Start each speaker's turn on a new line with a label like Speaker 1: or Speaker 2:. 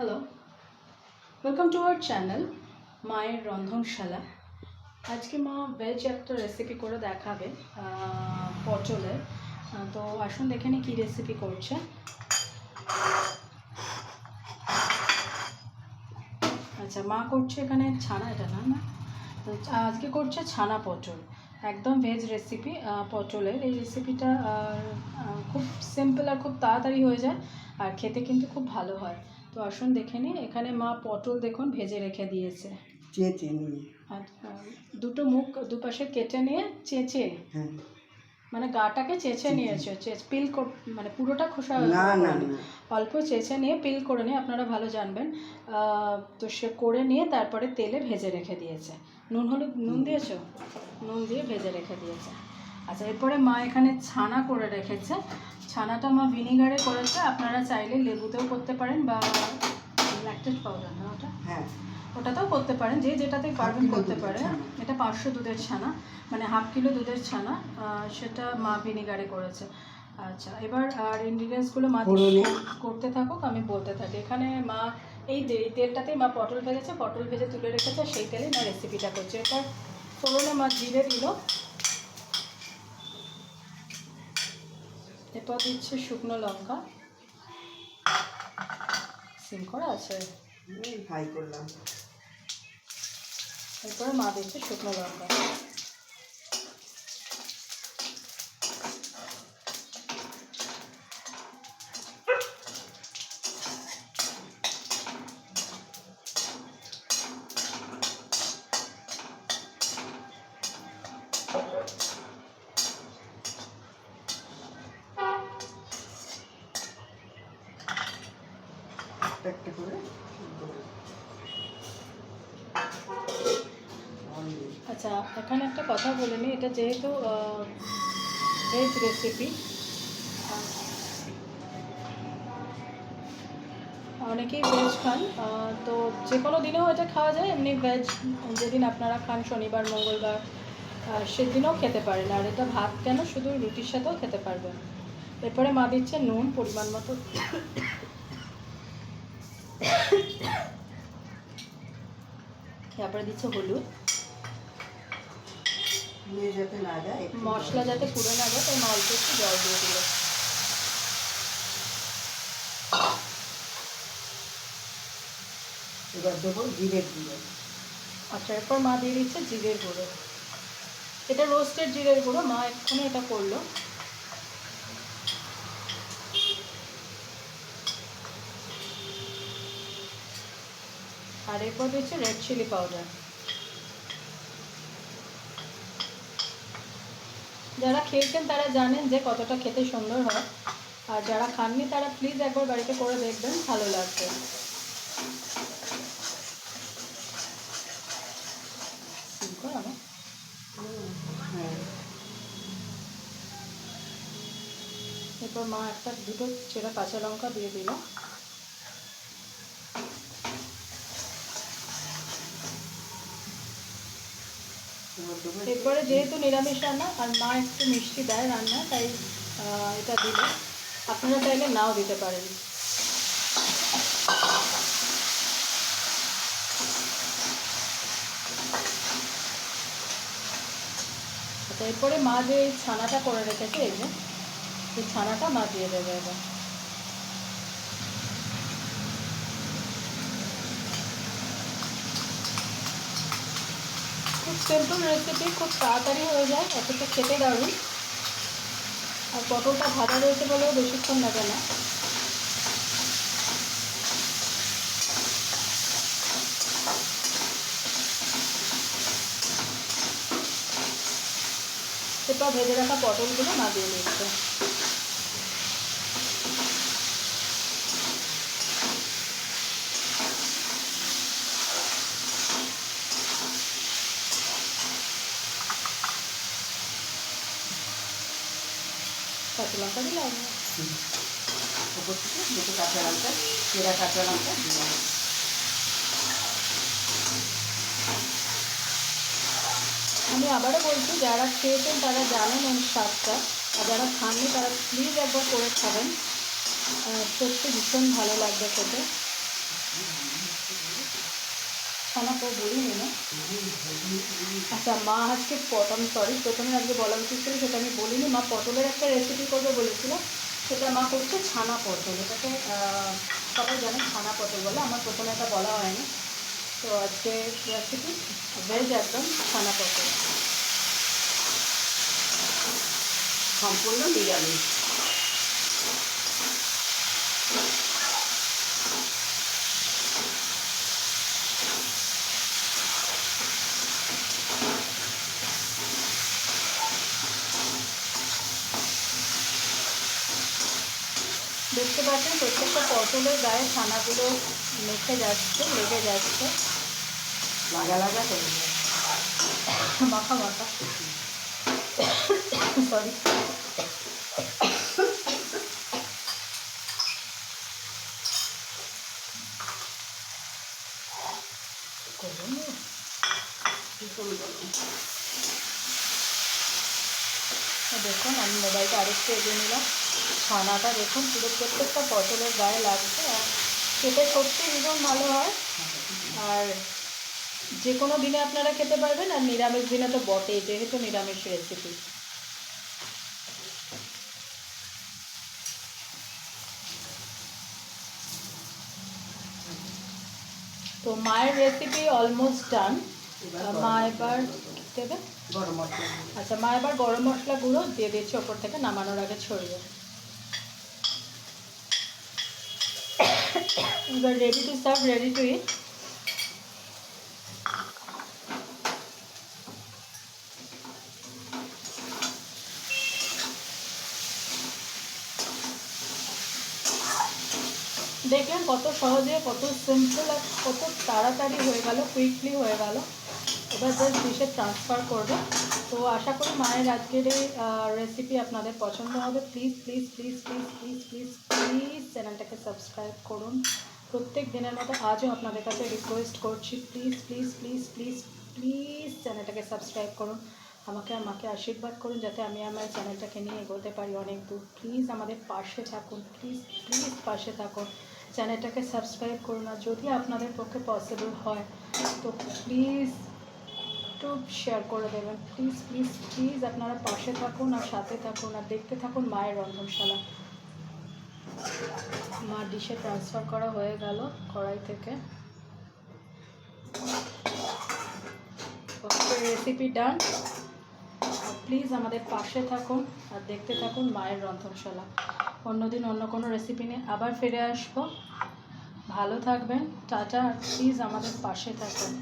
Speaker 1: Hello welcome to our channel মায়ের রন্ধনশালা আজকে মা ভেজ একটা রেসিপি করে দেখাবে পটলের তো আসুন দেখে নি কী রেসিপি করছে। আচ্ছা মা করছে এখানে ছানা, এটা না না? আজকে করছে ছানা পটল। একদম ভেজ রেসিপি পটলের। এই রেসিপিটা খুব সিম্পল আর খুব তাড়াতাড়ি হয়ে যায়, আর খেতে কিন্তু খুব ভালো হয়। তো আসুন দেখে নিই এখানে মা পটল দেখুন ভেজে রেখে দিয়েছে।
Speaker 2: চেঁচে নিয়ে।
Speaker 1: আহ, দুটো মুখ দুপাশে কেটে নিয়ে চেঁচে।
Speaker 2: হ্যাঁ।
Speaker 1: মানে গাটাকে চেঁচে নিয়েছে পিল কর- মানে পুরোটা খোসা
Speaker 2: না না
Speaker 1: অল্প চেঁচে নিয়ে পিল করে নিয়ে আপনারা ভালো জানবেন। তো সে করে নিয়ে তারপরে তেলে ভেজে রেখে দিয়েছে। নুন হলুদ নুন দিয়েছ? নুন দিয়ে ভেজে রেখে দিয়েছে। আচ্ছা এরপরে মা এখানে ছানা করে রেখেছে। ছানাটা মা ভিনিগারে করেছে আপনারা চাইলে লেবুতেও করতে পারেন বা ল্যাকটেড পাউডার না ওটা?
Speaker 2: হ্যাঁ।
Speaker 1: ওটাতেও করতে পারেন যে যেটাতে পারবেন করতে
Speaker 2: পারে
Speaker 1: এটা পাঁচশো দুধের ছানা মানে হাফ কিলো দুধের ছানা সেটা মা ভিনিগারে করেছে। আচ্ছা এবার আর ইনগ্রিডিয়েন্টসগুলো মা করতে থাকুক আমি বলতে থাকি। এখানে মা এই তেলটাতেই মা পটল ভেজেছে পটল ভেজে তুলে রেখেছে সেই তেলেই মা রেসিপিটা করছে। এরপর ফোড়নে মা জিরে দিল এরপর দিচ্ছে শুকনো লঙ্কা। সিম করা আছে?
Speaker 2: ফ্রাই করলাম।
Speaker 1: এরপরে মা দিচ্ছে শুকনো লঙ্কা।
Speaker 2: একটা একটা করে।
Speaker 1: আচ্ছা এখানে একটা কথা বলে নিই এটা যেহেতু ভেজ রেসিপি অনেকেই ভেজ খান তো যে কোনো দিনেও এটা খাওয়া যায়, এমনি ভেজ যেদিন আপনারা খান শনিবার, মঙ্গলবার সেদিনও খেতে পারেন, আর এটা ভাত কেন শুধু রুটির সাথেও খেতে পারবেন এরপরে মা দিচ্ছে নুন, পরিমাণ মতো তারপরে দিচ্ছে হলুদ।
Speaker 2: যাতে না যায়
Speaker 1: মশলা যাতে পুড়ে না যায় তাই অল্প একটু জল দিয়ে দিল
Speaker 2: এবার দেবো জিরে গুঁড়ো।
Speaker 1: আচ্ছা এরপর মা দিয়ে দিচ্ছে জিরের গুঁড়ো। এটা রোস্টেড জিরের গুঁড়ো মা এক্ষুনি এটা করল। আর এরপর দিচ্ছে রেড চিলি পাউডার যারা খেয়েছেন তারা জানেন যে কতটা খেতে সুন্দর হয়। আর যারা খাননি তারা প্লিজ একবার বাড়িতে করে দেখবেন, ভালো লাগবে। এরপর মা একটা দুটো চেরা কাঁচা লঙ্কা দিয়ে দিল। এরপরে যেহেতু নিরামিষ রান্না, আর মা একটু মিষ্টি দেয় রান্না, তাই এটা দিল। আপনারা চাইলে নাও দিতে পারেন। আচ্ছা এরপরে মা যে ছানাটা করে রেখেছে, এই যে এই ছানাটা মা দিয়ে দেবে এবার। খুব সিম্পল রেসিপি খুব তাড়াতাড়ি হয়ে যায় অথচ খেতে দারুণ। আর পটলটা ভাজা রয়েছে বলেও বেশিক্ষণ লাগে না। এরপর ভেজে রাখা পটলগুলো না দিয়ে দিচ্ছে লঙ্কা দিলে হবে।
Speaker 2: ওপর থেকে দুটো কাঁচা লঙ্কা চেরা কাঁচা লঙ্কা দিলাম
Speaker 1: আমি আবারও বলছি যারা খেয়েছেন তারা জানেন এই স্বাদটা আর যারা খাননি তারা প্লিজ একবার করে খাবেন। সত্যি ভীষণ ভালো লাগবে খেতে। ছানা তো বলিনি না আচ্ছা মা আজকে পটল সরি প্রথমে আজকে বলা উচিত ছিল, সেটা আমি বলিনি। মা পটলের একটা রেসিপি করবে বলেছিল, সেটা মা করছে ছানা পটল। এটাকে সবাই জানে ছানা পটল বলে, আমার প্রথমে এটা বলা হয়নি। তো আজকে রেসিপি ভেজ একদম ছানা পটল।
Speaker 2: সম্পূর্ণ নিরামিষ।
Speaker 1: দেখতে পাচ্ছেন প্রত্যেকটা পটলের গায়ে ছানাগুলো মেখে যাচ্ছে লেগে যাচ্ছে।
Speaker 2: লাগা লাগা হয়ে যায়
Speaker 1: মাখা মাখা। সরি দেখুন আমি মোবাইলটা আরেকটু এগিয়ে নিলাম। ছানাটা দেখুন পুরো প্রত্যেকটা পটলের গায়ে লাগছে আর খেতে সত্যি ভীষণ ভালো হয়। আর যে কোনো দিনে আপনারা খেতে পারবেন আর নিরামিষ দিনে তো বটেই যেহেতু নিরামিষ রেসিপি তো মায়ের রেসিপি অলমোস্ট ডান মা এবার দেবে
Speaker 2: গরম মশলা
Speaker 1: আচ্ছা মা এবার গরম মশলা গুঁড়ো দিয়ে দিচ্ছে ওপর থেকে নামানোর আগে ছড়িয়ে। এবার ready to serve, ready to eat. দেখলেন কত সহজে কত সিম্পল আর কত তাড়াতাড়ি হয়ে গেল কুইকলি হয়ে গেল এবার জাস্ট ডিশে ট্রান্সফার করবে। তো আশা করি মায়ের আজকের এই রেসিপি আপনাদের পছন্দ হবে। Please please please please please please please চ্যানেলটাকে সাবস্ক্রাইব করুন। প্রত্যেক দিনের মতো আজও আপনাদের কাছে রিকোয়েস্ট করছি। Please please please please please চ্যানেলটাকে সাবস্ক্রাইব করুন। আমাকে আর মাকে আশীর্বাদ করুন যাতে আমি আমার চ্যানেলটাকে নিয়ে এগোতে পারি অনেক দূর। প্লিজ আমাদের পাশে থাকুন। প্লিজ প্লিজ পাশে থাকুন। চ্যানেলটাকে সাবস্ক্রাইব করুন। আর যদি আপনাদের পক্ষে পসিবল হয়, তো প্লিজ শেয়ার করে দেবেন। প্লিজ প্লিজ প্লিজ আপনারা পাশে থাকুন আর সাথে থাকুন আর দেখতে থাকুন মায়ের রন্ধনশালা। মা ডিশে ট্রান্সফার করা হয়ে গেল কড়াই থেকে। রেসিপি ডান প্লিজ আমাদের পাশে থাকুন আর দেখতে থাকুন মায়ের রন্ধনশালা। অন্যদিন অন্য কোনো রেসিপি নিয়ে আবার ফিরে আসব। ভালো থাকবেন। টাটা। প্লিজ আমাদের পাশে থাকুন।